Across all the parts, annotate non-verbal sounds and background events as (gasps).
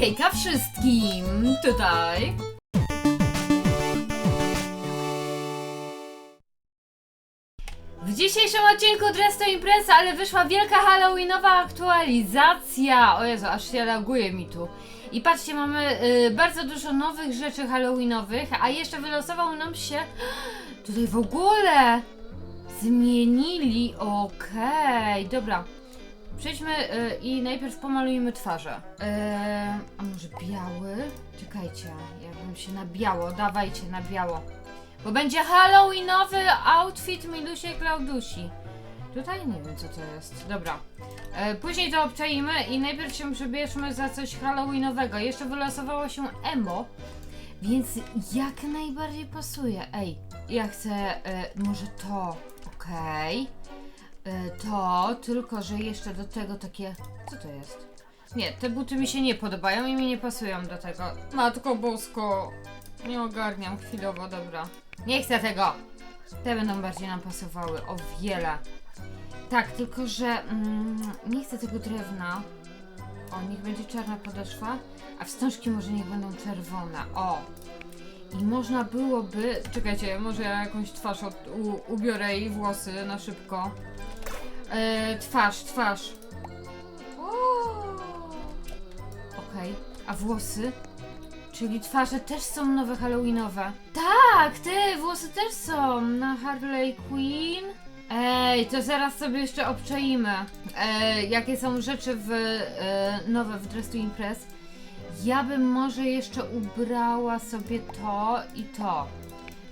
Hejka wszystkim! Tutaj. W dzisiejszym odcinku Dress to Impreza, ale wyszła wielka halloweenowa aktualizacja. O Jezu, aż się reaguje mi tu. I patrzcie, mamy y, bardzo dużo nowych rzeczy halloweenowych, a jeszcze wylosował nam się (gasps) tutaj w ogóle zmienili. Okej, dobra. Przejdźmy y, i najpierw pomalujmy twarze. Y, a może biały? Czekajcie, jakbym się na biało, dawajcie na biało. Bo będzie halloweenowy outfit Milusi i Klaudusi. Tutaj nie wiem co to jest. Dobra. E, później to obczaimy i najpierw się przebierzmy za coś halloweenowego. Jeszcze wylosowało się emo, więc jak najbardziej pasuje. Ej, ja chcę e, może to. Okej. E, To, tylko że jeszcze do tego takie. Co to jest? Nie, te buty mi się nie podobają i mi nie pasują do tego. Matko Bosko, nie ogarniam chwilowo, dobra. Nie chcę tego! Te będą bardziej nam pasowały, o wiele. Tak, tylko że mm, nie chcę tego drewna. O, niech będzie czarna podeszwa, a wstążki może niech będą czerwone. O! I można byłoby. Czekajcie, może ja jakąś twarz od, u, ubiorę i włosy na szybko. E, twarz, twarz. Okej, a włosy? Czyli twarze też są nowe Halloweenowe. Tak, te włosy też są na Harley Quinn. Ej, to zaraz sobie jeszcze obczaimy, e, jakie są rzeczy w, e, nowe w Dress to Impress. Ja bym może jeszcze ubrała sobie to i to.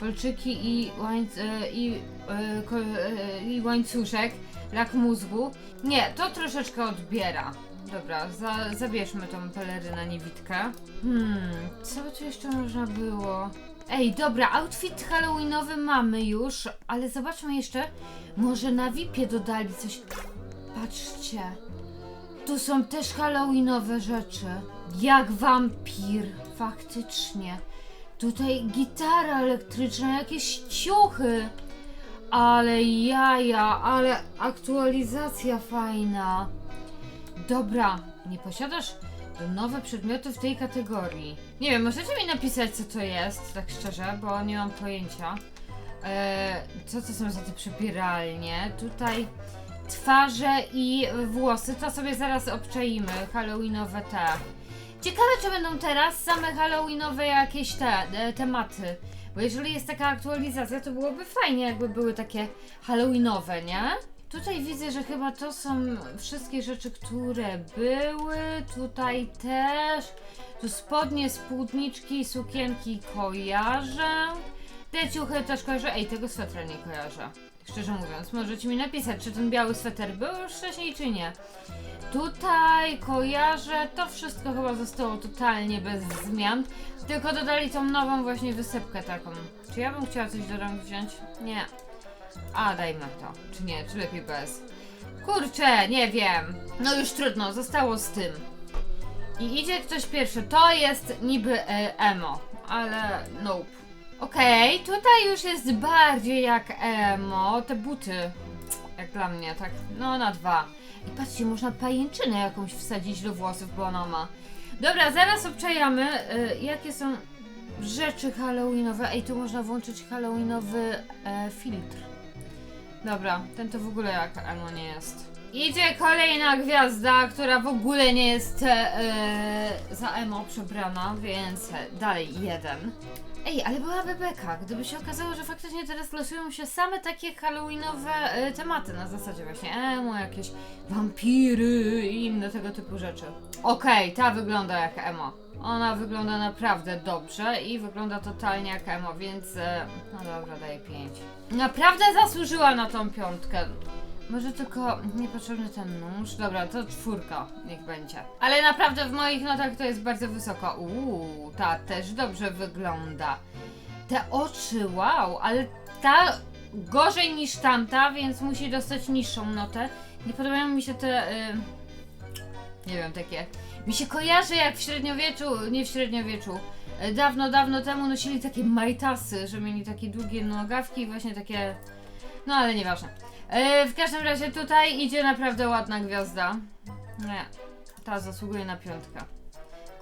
Kolczyki i, łańc, e, i, e, ko, e, i łańcuszek, lak mózgu. Nie, to troszeczkę odbiera. Dobra, za, zabierzmy tą pelerynę niewidkę. Hmm, co by tu jeszcze można było? Ej, dobra, outfit halloweenowy mamy już, ale zobaczmy jeszcze, może na VIP-ie dodali coś. Patrzcie, tu są też halloweenowe rzeczy. Jak wampir, faktycznie. Tutaj gitara elektryczna, jakieś ciuchy. Ale jaja, ale aktualizacja fajna. Dobra, nie posiadasz nowe przedmioty w tej kategorii. Nie wiem, możecie mi napisać co to jest, tak szczerze, bo nie mam pojęcia. Eee, co to są za te przebieralnie? Tutaj twarze i włosy, to sobie zaraz obczaimy. Halloweenowe te. Ciekawe, czy będą teraz same halloweenowe jakieś te e, tematy. Bo jeżeli jest taka aktualizacja, to byłoby fajnie, jakby były takie halloweenowe, nie? Tutaj widzę, że chyba to są wszystkie rzeczy, które były. Tutaj też. Tu spodnie, spódniczki, sukienki kojarzę. Te ciuchy też kojarzę. Ej, tego swetra nie kojarzę. Szczerze mówiąc, możecie mi napisać, czy ten biały sweter był już wcześniej, czy nie. Tutaj kojarzę, to wszystko chyba zostało totalnie bez zmian, tylko dodali tą nową właśnie wysepkę taką. Czy ja bym chciała coś do rąk wziąć? Nie. A, dajmy to. Czy nie, czy lepiej bez? Kurczę, nie wiem. No już trudno, zostało z tym. I idzie ktoś pierwszy. To jest niby e, emo, ale nope. Okej, tutaj już jest bardziej jak emo. Te buty, jak dla mnie, tak, no na dwa. I patrzcie, można pajęczynę jakąś wsadzić do włosów, bo ona ma. Dobra, zaraz obczajamy, y, jakie są rzeczy halloweenowe. Ej, tu można włączyć halloweenowy e, filtr. Dobra, ten to w ogóle jak emo nie jest. Idzie kolejna gwiazda, która w ogóle nie jest e, za emo przebrana, więc dalej jeden. Ej, ale byłaby beka, gdyby się okazało, że faktycznie teraz losują się same takie halloweenowe e, tematy, na zasadzie właśnie emo, jakieś wampiry i inne tego typu rzeczy. Okej, ta wygląda jak emo. Ona wygląda naprawdę dobrze i wygląda totalnie jak emo, więc e, no dobra, daję 5. Naprawdę zasłużyła na tą piątkę. Może tylko niepotrzebny ten nóż. Dobra, to czwórka, niech będzie. Ale naprawdę w moich notach to jest bardzo wysoko. Uuu, ta też dobrze wygląda. Te oczy, wow, ale ta gorzej niż tamta, więc musi dostać niższą notę. Nie podobają mi się te. Y, nie wiem, takie. Mi się kojarzy jak w średniowieczu, nie w średniowieczu. y, Dawno, dawno temu nosili takie majtasy, że mieli takie długie nogawki i właśnie takie. No ale nieważne. E, w każdym razie tutaj idzie naprawdę ładna gwiazda. Nie, ta zasługuje na piątkę.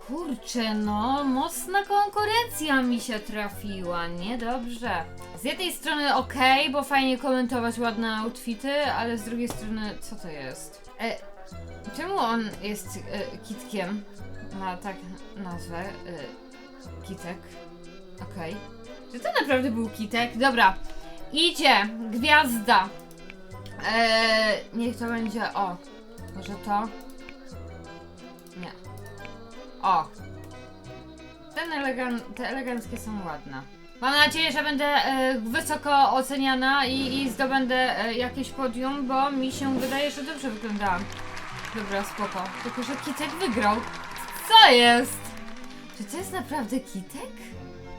Kurczę, no, mocna konkurencja mi się trafiła, niedobrze. Z jednej strony ok, bo fajnie komentować ładne outfity, ale z drugiej strony, co to jest? E, czemu on jest e, kitkiem? Ma tak nazwę. E, kitek. Okej. Czy to naprawdę był kitek? Dobra. Idzie, gwiazda. Eee, niech to będzie, o, może to? Nie. O. Ten elegan te eleganckie są ładne. Mam nadzieję, że będę e, wysoko oceniana i, i zdobędę e, jakieś podium, bo mi się wydaje, że dobrze wyglądałam. Dobra, spoko. Tylko, że Kitek wygrał. Co jest? Czy to jest naprawdę Kitek?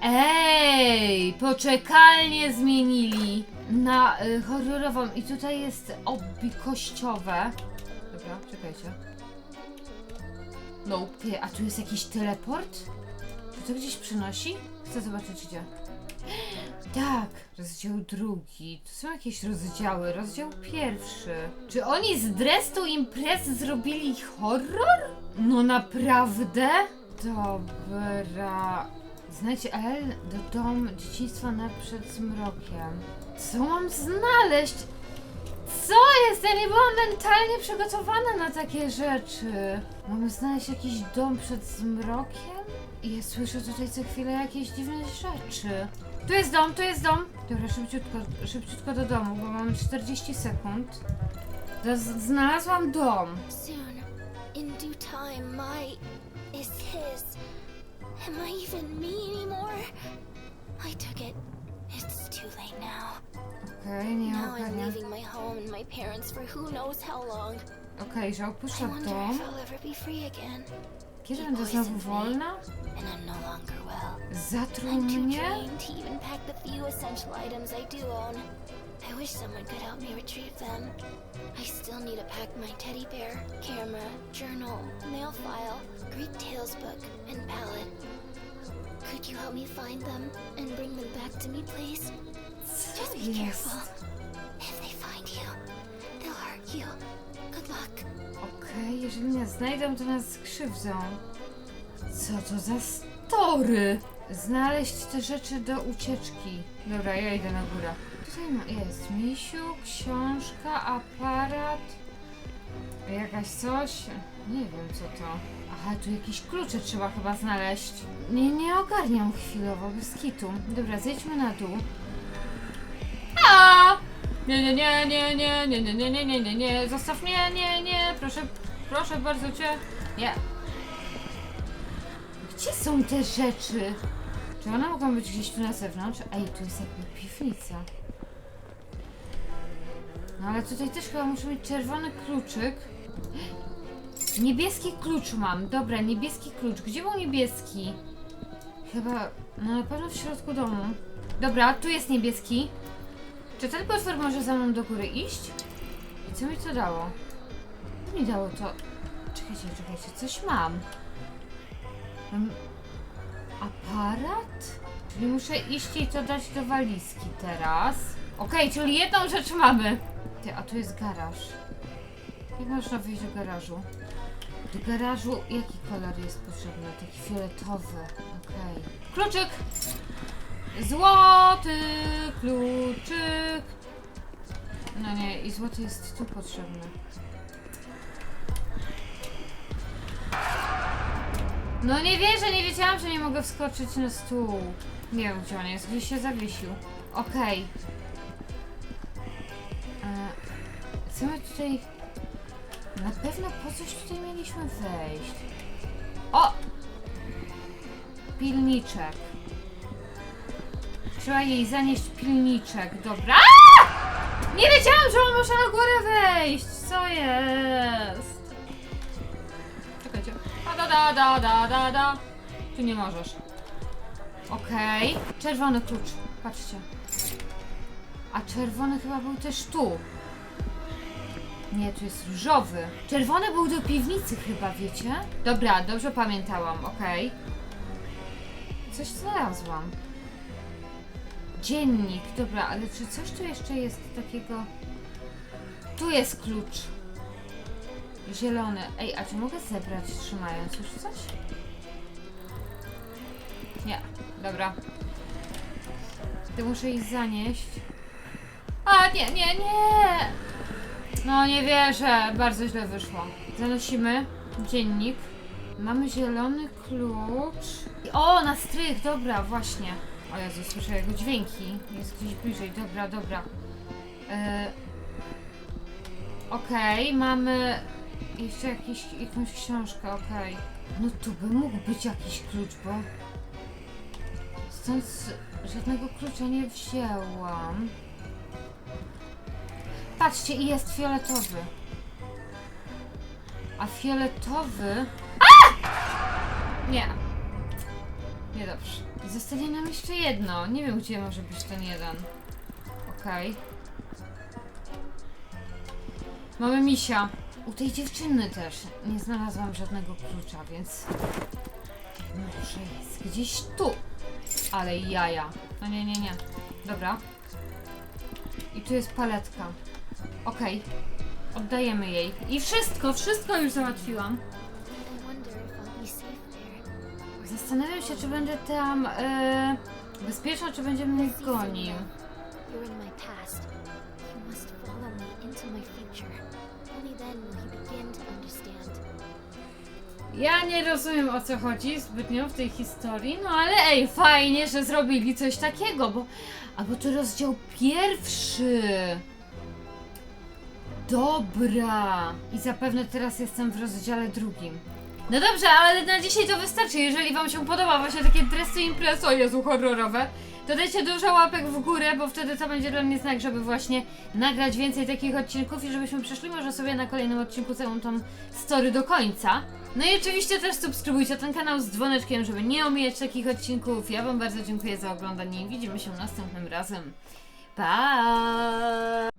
Ej, poczekalnie zmienili na y, horrorową i tutaj jest obi kościowe. Dobra, czekajcie. No, ty, a tu jest jakiś teleport? Czy to gdzieś przynosi? Chcę zobaczyć gdzie. Tak, rozdział drugi. To są jakieś rozdziały. Rozdział pierwszy. Czy oni z Dress to Imprez zrobili horror? No naprawdę? Dobra. Znajdź L do dom dzieciństwa na przed zmrokiem. Co mam znaleźć? Co jest? Ja nie byłam mentalnie przygotowana na takie rzeczy. Mamy znaleźć jakiś dom przed zmrokiem? I ja słyszę tutaj co chwilę jakieś dziwne rzeczy. Tu jest dom, tu jest dom. Dobra, szybciutko, szybciutko do domu, bo mamy 40 sekund. Znalazłam dom. Soon, in due time, my is his. Am I even me anymore? I took it. It's too late now. Now I'm leaving my home and my parents for who knows how long. Okej, że I opuszcza wonder dom. if I'll ever be free again. Kiedy będę znowu wolna? And I'm no longer well. Zatruł mnie? I wish someone could help me retrieve them. I still need to pack my teddy bear, camera, journal, mail file, Greek Tales book, and palette. Could you help me find them and bring them back to me, please? Just be careful. If they find you, they'll hurt you. Good luck. Okej, jeżeli mnie znajdą, to nas skrzywdzą. Co to za story? Znaleźć te rzeczy do ucieczki. Dobra, ja idę na górę. Tutaj ma, jest misiu, książka, aparat. Jakaś coś? Nie wiem co to. Aha, tu jakieś klucze trzeba chyba znaleźć. Nie, nie ogarniam chwilowo, bez kitu. Dobra, zejdźmy na dół. A! Nie, nie, nie, nie, nie, nie, nie, nie, nie, nie, nie, nie, zostaw mnie, nie, nie, proszę, proszę bardzo cię. Nie. Gdzie są te rzeczy? Czy one mogą być gdzieś tu na zewnątrz? Ej, tu jest jakby piwnica. No ale tutaj też chyba muszę mieć czerwony kluczyk. Niebieski klucz mam. Dobra, niebieski klucz. Gdzie był niebieski? Chyba, no na pewno w środku domu. Dobra, tu jest niebieski. Czy ten potwór może za mną do góry iść? I co mi to dało? Co mi dało to? Czekajcie, czekajcie, coś mam. Mam aparat? Czyli muszę iść i to dać do walizki teraz. Okej, czyli jedną rzecz mamy. Ty, a tu jest garaż. Jak można wyjść do garażu? Do garażu jaki kolor jest potrzebny? Taki fioletowy. Okej. Kluczyk! Złoty kluczyk. No nie, i złoty jest tu potrzebny. No nie wierzę, nie wiedziałam, że nie mogę wskoczyć na stół. Nie wiem, gdzie on jest, gdzieś się zawiesił. Okej. E, Co my tutaj... Na pewno po coś tutaj mieliśmy wejść. O! Pilniczek. Trzeba jej zanieść pilniczek, dobra. Aaa! Nie wiedziałam, że on może na górę wejść! Co jest? Czekajcie. Da da da da da da. Tu nie możesz. Okej. Czerwony klucz. Patrzcie. A czerwony chyba był też tu. Nie, tu jest różowy. Czerwony był do piwnicy chyba, wiecie? Dobra, dobrze pamiętałam, okej. Coś znalazłam. Dziennik, dobra, ale czy coś tu jeszcze jest takiego... Tu jest klucz. Zielony. Ej, a czy mogę zebrać trzymając już coś? Nie, dobra. Ty muszę ich zanieść. A, nie, nie, nie! No, nie wierzę. Bardzo źle wyszło. Zanosimy dziennik. Mamy zielony klucz. O, na strych, dobra, właśnie. O Jezu, słyszę jego dźwięki. Jest gdzieś bliżej, dobra, dobra. E, Okej, mamy jeszcze jakiś, jakąś książkę, okej. No tu by mógł być jakiś klucz, bo stąd żadnego klucza nie wzięłam. Patrzcie, i jest fioletowy. A fioletowy... A! Nie. Niedobrze. Zostanie nam jeszcze jedno. Nie wiem, gdzie może być ten jeden. Okej. Mamy misia. U tej dziewczyny też nie znalazłam żadnego klucza, więc może jest gdzieś tu. Ale jaja. No nie, nie, nie. Dobra. I tu jest paletka. Okej. Oddajemy jej. I wszystko, wszystko już załatwiłam. Zastanawiam się, czy będę tam e, bezpieczna, czy będzie mnie gonił. Ja nie rozumiem o co chodzi zbytnio w tej historii, no ale ej, fajnie, że zrobili coś takiego, bo. Albo to rozdział pierwszy. Dobra. I zapewne teraz jestem w rozdziale drugim. No dobrze, ale na dzisiaj to wystarczy. Jeżeli Wam się podoba właśnie takie dresy imprez, o Jezu, horrorowe, to dajcie dużo łapek w górę, bo wtedy to będzie dla mnie znak, żeby właśnie nagrać więcej takich odcinków i żebyśmy przeszli może sobie na kolejnym odcinku całą tą story do końca. No i oczywiście też subskrybujcie ten kanał z dzwoneczkiem, żeby nie omijać takich odcinków. Ja Wam bardzo dziękuję za oglądanie i widzimy się następnym razem. Pa!